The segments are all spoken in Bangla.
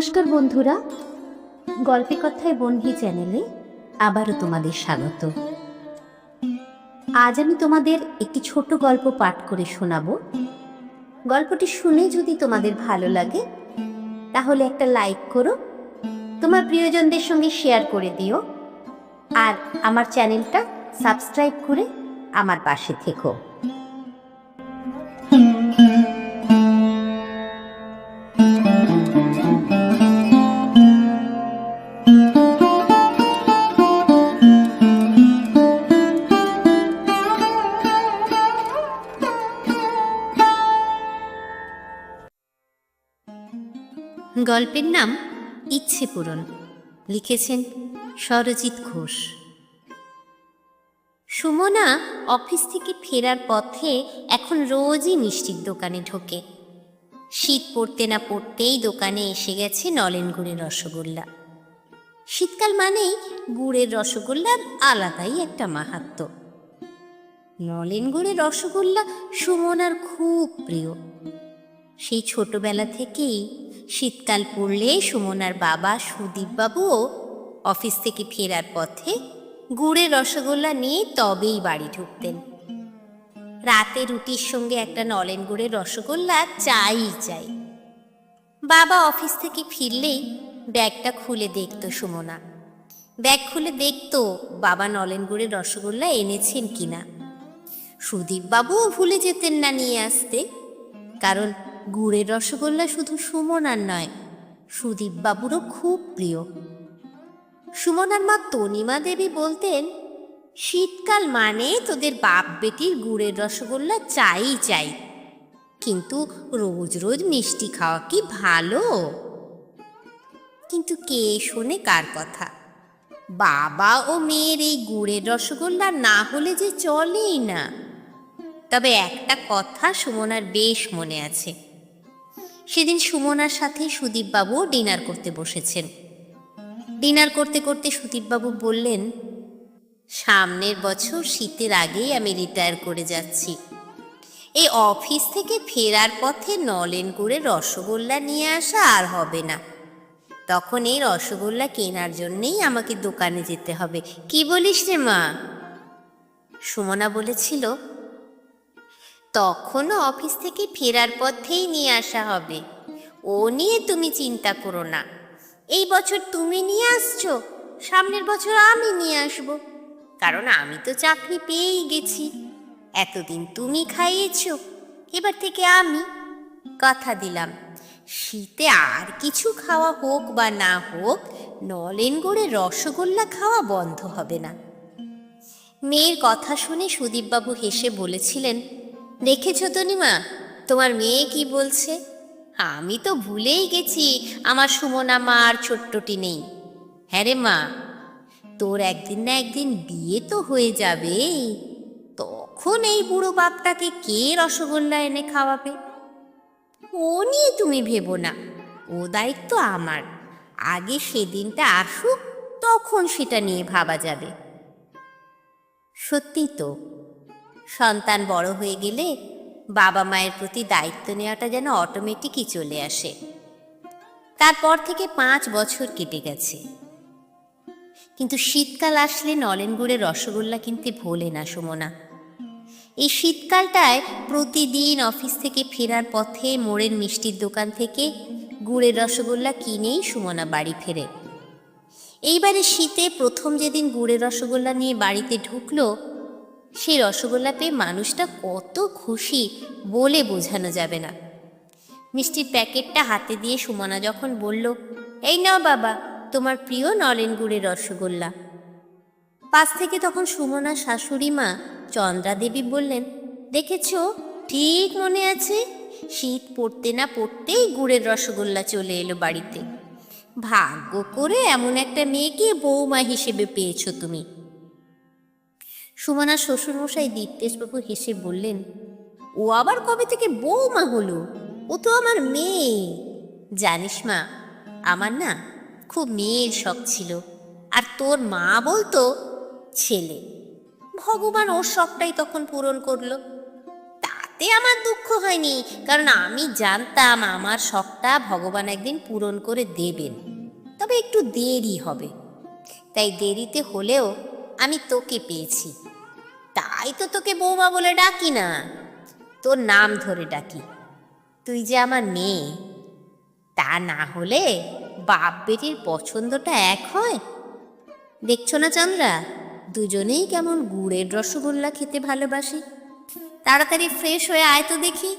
নমস্কার বন্ধুরা। গল্পে কথায় বন্ধি চ্যানেলে আবারও তোমাদের স্বাগত। আজ আমি তোমাদের একটি ছোট গল্প পাঠ করে শোনাবো। গল্পটি শুনে যদি তোমাদের ভালো লাগে, তাহলে একটা লাইক করো, তোমার প্রিয়জনদের সঙ্গে শেয়ার করে দিও, আর আমার চ্যানেলটা সাবস্ক্রাইব করে আমার পাশে থেকো। গল্পের নাম ইচ্ছে পূরণ। লিখেছেন সরজিৎ ঘোষ। সুমনা অফিস থেকে ফেরার পথে এখন রোজই মিষ্টির দোকানে ঢোকে। শীত পড়তে না পড়তেই দোকানে এসে গেছে নলেন গুড়ের রসগোল্লা। শীতকাল মানেই গুড়ের রসগোল্লার আলাদাই একটা মাহাত্ম্য নলেন গুড়ের রসগোল্লা সুমনার খুব প্রিয়। সেই ছোটবেলা থেকেই শীতকাল পড়লে সুমনার বাবা সুদীপবাবুও অফিস থেকে ফেরার পথে গুড়ের রসগোল্লা নিয়ে তবেই বাড়ি ঢুকতেন। রাতে রুটির সঙ্গে একটা নলেন গুড়ের রসগোল্লা চাই চাই। বাবা অফিস থেকে ফিরলেই ব্যাগটা খুলে দেখতো সুমনা। ব্যাগ খুলে দেখতো বাবা নলেন গুড়ের রসগোল্লা এনেছেন কিনা। সুদীপবাবুও ভুলে যেতেন না নিয়ে আসতে। কারণ গুড়ের রসগোল্লা শুধু সুমনার নয় সুদীপবাবুরও খুব প্রিয়। সুমনার মা তনিমা দেবী বলতেন, শীতকাল মানে তোদের বাপ বেটির গুড়ের রসগোল্লা চাই চাই, কিন্তু রোজ রোজ মিষ্টি খাওয়া কি ভালো? কিন্তু কে শোনে কার কথা? বাবা ও মেয়ের এই গুড়ের রসগোল্লা না হলে যে চলেই না। তবে একটা কথা সুমনার বেশ মনে আছে সেদিন সুমনার সাথে সুদীপবাবুও ডিনার করতে বসেছেন। ডিনার করতে করতে সুদীপবাবু বললেন, সামনের বছর শীতের আগেই আমি রিটায়ার করে যাচ্ছি। এই অফিস থেকে ফেরার পথে নলেন করে রসগোল্লা নিয়ে আসা আর হবে না। তখন এই রসগোল্লা কেনার জন্যেই আমাকে দোকানে যেতে হবে। কি বলিস রে মা? সুমনা বলেছিল তখনও অফিস থেকে ফেরার পথেই নিয়ে আসা হবে। ও নিয়ে তুমি চিন্তা করো না। এই বছর তুমি নিয়ে আসছো, সামনের বছর আমি নিয়ে আসব। কারণ আমি তো চাকরি পেয়েই গেছি। এতদিন তুমি খাইয়েছ, এবার থেকে আমি। কথা দিলাম। শীতে আর কিছু খাওয়া হোক বা না হোক, নলেন গড়ে রসগোল্লা খাওয়া বন্ধ হবে না। মেয়ের কথা শুনে সুদীপবাবু হেসে বলেছিলেন দেখেছ তনিমা, তোমার মেয়ে কি বলছে? আমি তো ভুলেই গেছি, আমার সুমনা মা আর ছোট্টটি নেই। হ্যাঁ রে মা, তোর একদিন না একদিন বিয়ে তো হয়ে যাবে। তখন এই বুড়ো বাপটাকে কে রসগোল্লা এনে খাওয়াবে? ও নিয়ে তুমি ভেবো না, ও দায়িত্ব আমার। আগে সেদিনটা আসুক, তখন সেটা নিয়ে ভাবা যাবে। সত্যি তো সন্তান বড় হয়ে গেলে বাবা মায়ের প্রতি দায়িত্ব নেওয়াটা যেন অটোমেটিকই চলে আসে। তারপর থেকে পাঁচ বছর কেটে গেছে। কিন্তু শীতকাল আসলে নলেন গুড়ের রসগোল্লা কিনতে ভোলে না সুমনা। এই শীতকালটায় প্রতিদিন অফিস থেকে ফেরার পথে মোড়ের মিষ্টির দোকান থেকে গুড়ের রসগোল্লা কিনেই সুমনা বাড়ি ফেরে। এইবারে শীতে প্রথম যেদিন গুড়ের রসগোল্লা নিয়ে বাড়িতে ঢুকলো সেই রসগোল্লা পেয়ে মানুষটা কত খুশি বলে বোঝানো যাবে না। মিষ্টির প্যাকেটটা হাতে দিয়ে সুমনা যখন বলল, এই নাও বাবা, তোমার প্রিয় নলেন গুড়ের রসগোল্লা। পাশ থেকে তখন সুমনার শাশুড়ি মা চন্দ্রা দেবী বললেন, দেখেছ, ঠিক মনে আছে, শীত পড়তে না পড়তেই গুড়ের রসগোল্লা চলে এলো বাড়িতে। ভাগ্য করে এমন একটা মেয়েকে বৌমা হিসেবে পেয়েছ তুমি। সুমনার শ্বশুরমশাই দীপ্তেশবাবু হেসে বললেন, ও আবার কবে থেকে বৌমা হলো? ও তো আমার মেয়ে। জানিস মা, আমার না খুব মেয়ের শখ ছিল। আর তোর মা বলতো, ছেলে। ভগবান ওর শখটাই তখন পূরণ করল। তাতে আমার দুঃখ হয়নি, কারণ আমি জানতাম আমার শখটা ভগবান একদিন পূরণ করে দেবেন। তবে একটু দেরি হবে। তাই দেরিতে হলেও আমি তোকে পেয়েছি। তাই তো তোকে বৌমা বলে ডাকি না। তোর নাম ধরে ডাকি। তুই যে আমার মেয়ে। তা না হলে বাপ বেটির পছন্দটা এক হয়। দেখছ না চন্দ্রা, দুজনেই কেমন গুড়ের রসগোল্লা খেতে ভালোবাসি। তাড়াতাড়ি ফ্রেশ হয়ে আয় তো দেখি।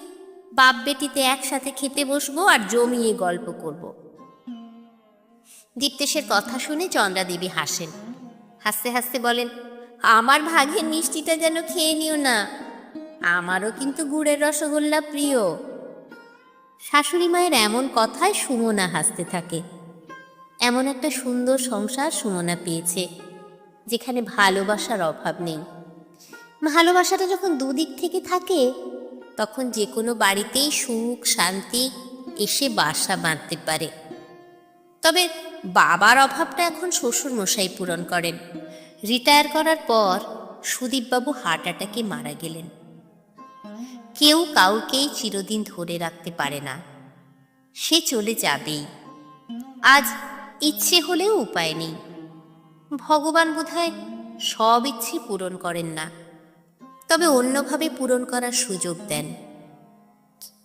বাপ বেটিতে একসাথে খেতে বসবো আর জমিয়ে গল্প করব। দীপ্তেশের কথা শুনে চন্দ্রা দেবী হাসেন। হাসতে হাসতে বলেন আমার ভাগের মিষ্টিটা যেন খেয়ে নিও না। আমারও কিন্তু গুড়ের রসগোল্লা প্রিয়। শাশুড়ি মায়ের এমন কথায় সুমনা হাসতে থাকে। এমন একটা সুন্দর সংসার সুমনা পেয়েছে, যেখানে ভালোবাসার অভাব নেই। ভালোবাসাটা যখন দুদিক থেকে থাকে, তখন যে কোনো বাড়িতেই সুখ, শান্তি এসে বাসা বাঁধতে পারে। তবে বাবার অভাবটা এখন শ্বশুর মশাই পূরণ করেন। রিটায়ার করার পর সুদীপবাবু হার্ট অ্যাটাকে মারা গেলেন। কেউ কাউকেই চিরদিন ধরে রাখতে পারে না। সে চলে যাবেই। আজ ইচ্ছে হলেও উপায় নেই। ভগবান বোধহয় সব ইচ্ছে পূরণ করেন না। তবে অন্যভাবে পূরণ করার সুযোগ দেন।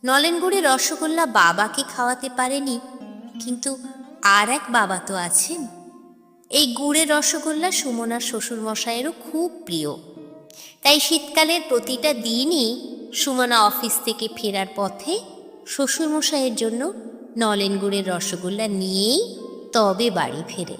নলেনগুড়ি রসগোল্লা বাবাকে খাওয়াতে পারেনি, কিন্তু আর এক বাবা তো আছেন। এই গুড়ের রসগোল্লা সুমনার শ্বশুর মশাইয়েরও খুব প্রিয়। তাই শীতকালের প্রতিটা দিনই সুমনা অফিস থেকে ফেরার পথে শ্বশুরমশাইয়ের জন্য নলেন গুড়ের রসগোল্লা নিয়েই তবে বাড়ি ফেরে।